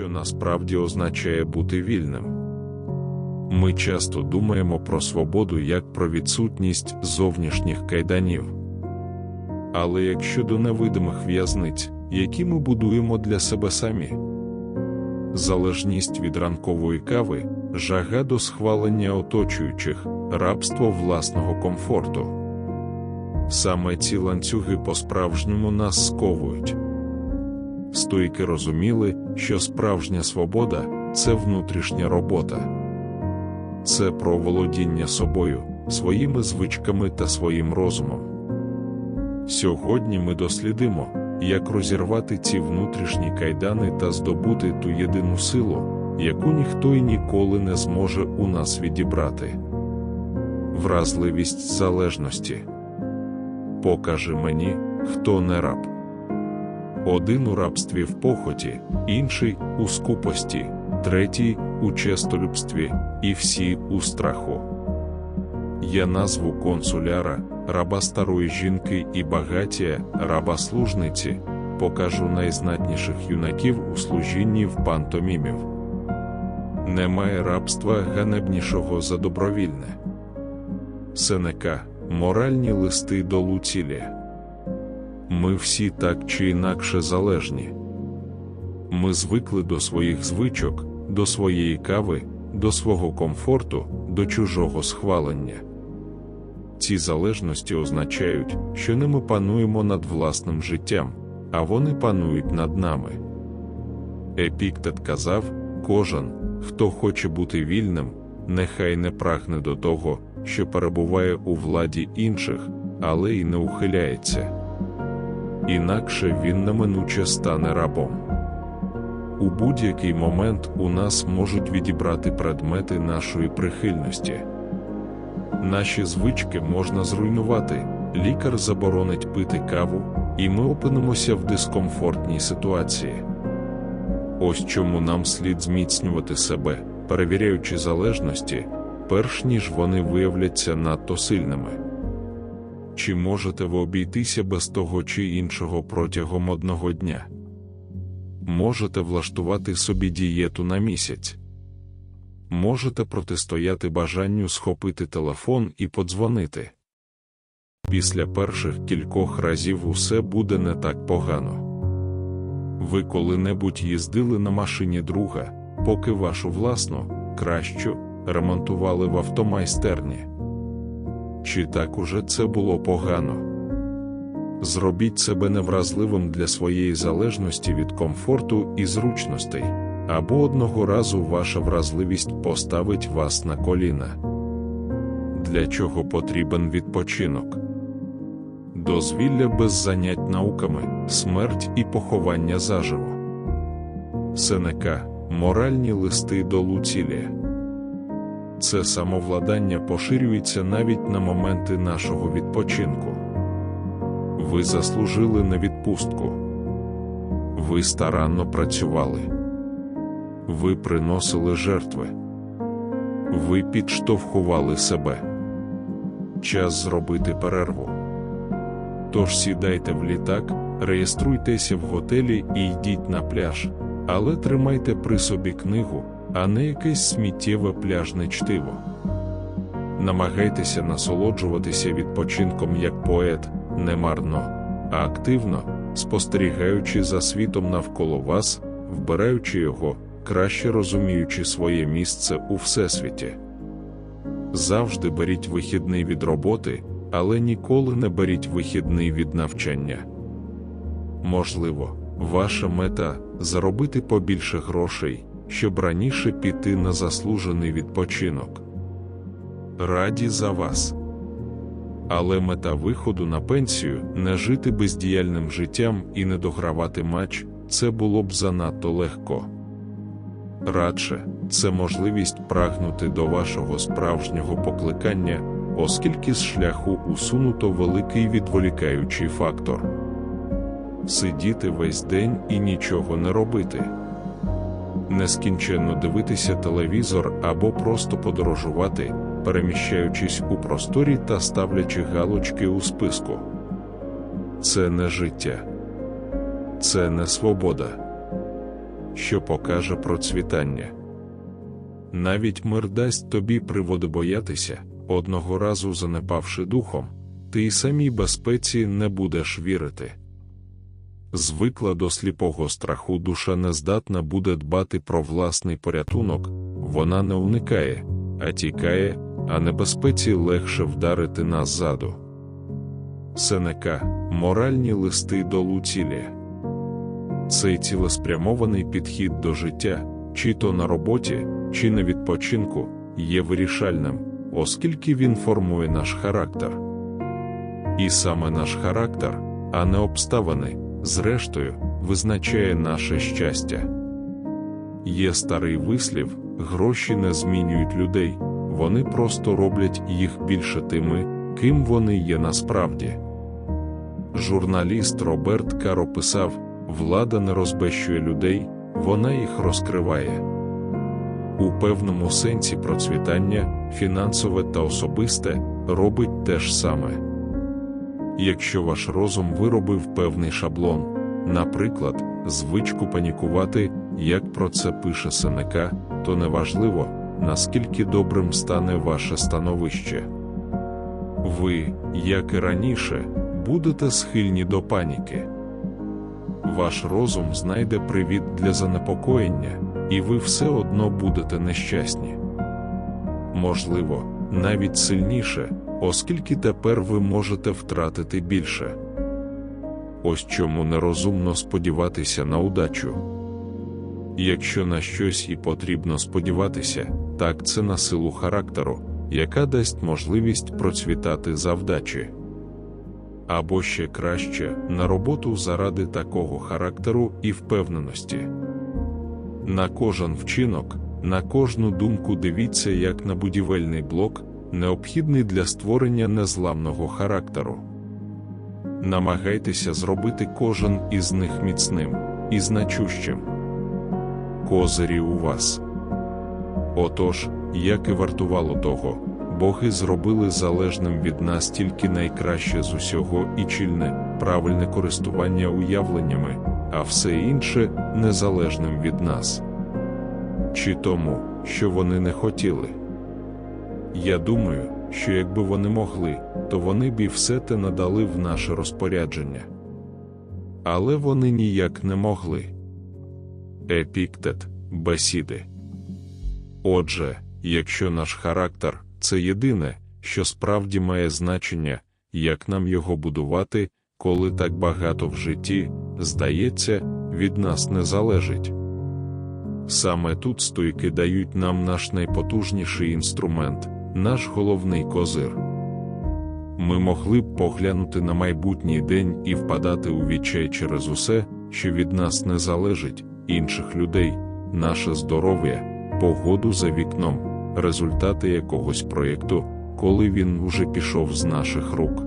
що насправді означає бути вільним. Ми часто думаємо про свободу як про відсутність зовнішніх кайданів. Але як щодо невидимих в'язниць, які ми будуємо для себе самі, залежність від ранкової кави, жага до схвалення оточуючих, рабство власного комфорту. Саме ці ланцюги по-справжньому нас сковують. Стоїки розуміли, що справжня свобода це внутрішня робота, це про володіння собою, своїми звичками та своїм розумом. Сьогодні ми дослідимо, як розірвати ці внутрішні кайдани та здобути ту єдину силу, яку ніхто і ніколи не зможе у нас відібрати. Вразливість залежності. Покажи мені, хто не раб. Один у рабстві в похоті, інший у скупості, третій у честолюбстві, і всі у страху. Я назву консуляра, раба старої жінки і багатія, раба служниці, покажу найзнатніших юнаків у служінні в пантомімів. Немає рабства ганебнішого за добровільне. Сенека, моральні листи до Луцілія. Ми всі так чи інакше залежні. Ми звикли до своїх звичок, до своєї кави, до свого комфорту, до чужого схвалення. Ці залежності означають, що не ми пануємо над власним життям, а вони панують над нами. Епіктет казав: кожен, хто хоче бути вільним, нехай не прагне до того, що перебуває у владі інших, але й не ухиляється. Інакше він неминуче стане рабом. У будь-який момент у нас можуть відібрати предмети нашої прихильності. Наші звички можна зруйнувати, лікар заборонить пити каву, і ми опинимося в дискомфортній ситуації. Ось чому нам слід зміцнювати себе, перевіряючи залежності, перш ніж вони виявляться надто сильними. Чи можете ви обійтися без того чи іншого протягом одного дня? Можете влаштувати собі дієту на місяць. Можете протистояти бажанню схопити телефон і подзвонити. Після перших кількох разів усе буде не так погано. Ви коли-небудь їздили на машині друга, поки вашу власну, кращу, ремонтували в автомайстерні. Чи так уже це було погано? Зробіть себе невразливим для своєї залежності від комфорту і зручностей, або одного разу ваша вразливість поставить вас на коліна. Для чого потрібен відпочинок? Дозвілля без занять науками, смерть і поховання заживо. Сенека, моральні листи до Луцілія. Це самовладання поширюється навіть на моменти нашого відпочинку. Ви заслужили на відпустку. Ви старанно працювали. Ви приносили жертви. Ви підштовхували себе. Час зробити перерву. Тож сідайте в літак, реєструйтеся в готелі і йдіть на пляж, але тримайте при собі книгу, а не якесь сміттєве пляжне чтиво. Намагайтеся насолоджуватися відпочинком як поет, не марно, а активно, спостерігаючи за світом навколо вас, вбираючи його, краще розуміючи своє місце у всесвіті. Завжди беріть вихідний від роботи, але ніколи не беріть вихідний від навчання. Можливо, ваша мета заробити побільше грошей, щоб раніше піти на заслужений відпочинок. Раді за вас. Але мета виходу на пенсію не жити бездіяльним життям і не догравати матч це було б занадто легко. Радше, це можливість прагнути до вашого справжнього покликання, оскільки з шляху усунуто великий відволікаючий фактор. Сидіти весь день і нічого не робити, нескінченно дивитися телевізор або просто подорожувати, переміщаючись у просторі та ставлячи галочки у списку. Це не життя, це не свобода. що покаже процвітання. Навіть мир дасть тобі приводи боятися, одного разу занепавши духом, ти й самій безпеці не будеш вірити. Звикла до сліпого страху душа не здатна буде дбати про власний порятунок, вона не уникає, а тікає, а небезпеці легше вдарити назаду. Сенека моральні листи до Луцілія. Цей цілеспрямований підхід до життя, чи то на роботі, чи на відпочинку, є вирішальним, оскільки він формує наш характер. І саме наш характер, а не обставини, зрештою, визначає наше щастя. Є старий вислів: гроші не змінюють людей, вони просто роблять їх більше тими, ким вони є насправді. Журналіст Роберт Каро писав: влада не розбещує людей, вона їх розкриває. У певному сенсі процвітання, фінансове та особисте, робить те ж саме. Якщо ваш розум виробив певний шаблон, наприклад, звичку панікувати, як про це пише Сенека, то неважливо, наскільки добрим стане ваше становище. Ви, як і раніше, будете схильні до паніки. Ваш розум знайде привід для занепокоєння, і ви все одно будете нещасні. Можливо, навіть сильніше, оскільки тепер ви можете втратити більше. Ось чому нерозумно сподіватися на удачу. Якщо на щось і потрібно сподіватися, так це на силу характеру, яка дасть можливість процвітати завдачі. Або ще краще на роботу заради такого характеру і впевненості. На кожен вчинок, на кожну думку дивіться як на будівельний блок, необхідний для створення незламного характеру. Намагайтеся зробити кожен із них міцним і значущим. Козирі у вас. Отож, як і вартувало того, боги зробили залежним від нас тільки найкраще з усього і чільне, правильне користування уявленнями, а все інше незалежним від нас. Чи тому, що вони не хотіли. Я думаю, що якби вони могли, то вони б і все те надали в наше розпорядження. Але вони ніяк не могли. Епіктет, бесіди. Отже, якщо наш характер це єдине, що справді має значення, як нам його будувати, коли так багато в житті, здається, від нас не залежить. Саме тут стойки дають нам наш найпотужніший інструмент, наш головний козир. Ми могли б поглянути на майбутній день і впадати у відчай через усе, що від нас не залежить, інших людей, наше здоров'я, погоду за вікном, результати якогось проєкту, коли він уже пішов з наших рук.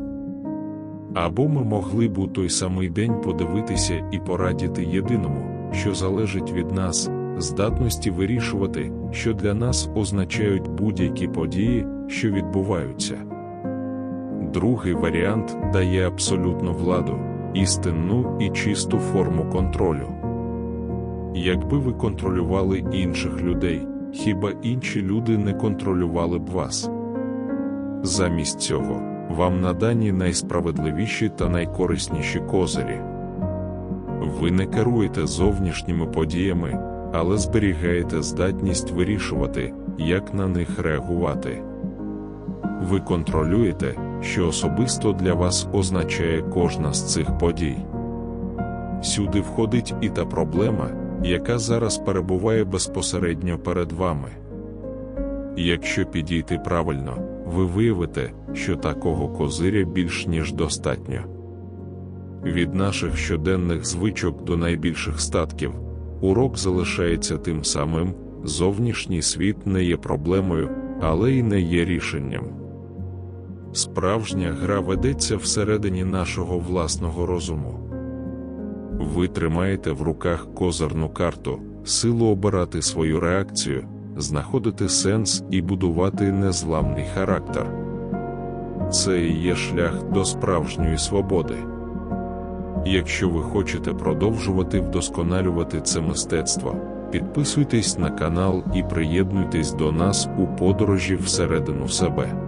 Або ми могли б у той самий день подивитися і порадіти єдиному, що залежить від нас, здатності вирішувати, що для нас означають будь-які події, що відбуваються. Другий варіант дає абсолютну владу, істинну і чисту форму контролю. Якби ви контролювали інших людей, хіба інші люди не контролювали б вас? Замість цього вам надані найсправедливіші та найкорисніші козирі. Ви не керуєте зовнішніми подіями, але зберігаєте здатність вирішувати, як на них реагувати. Ви контролюєте, що особисто для вас означає кожна з цих подій. Сюди входить і та проблема, яка зараз перебуває безпосередньо перед вами. Якщо підійти правильно, ви виявите, що такого козиря більш ніж достатньо. Від наших щоденних звичок до найбільших статків урок залишається тим самим, зовнішній світ не є проблемою, але й не є рішенням. Справжня гра ведеться всередині нашого власного розуму. Ви тримаєте в руках козирну карту, силу обирати свою реакцію, знаходити сенс і будувати незламний характер. Це і є шлях до справжньої свободи. Якщо ви хочете продовжувати вдосконалювати це мистецтво, підписуйтесь на канал і приєднуйтесь до нас у подорожі всередину себе.